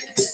Thank you.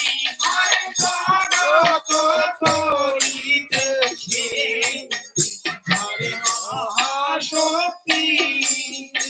Thank you.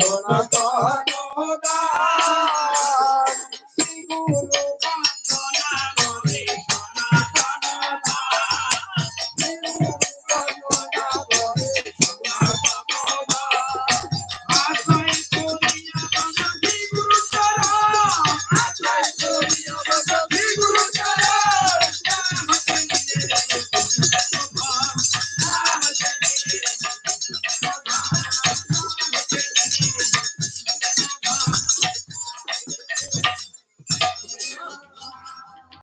Turn our thoughts.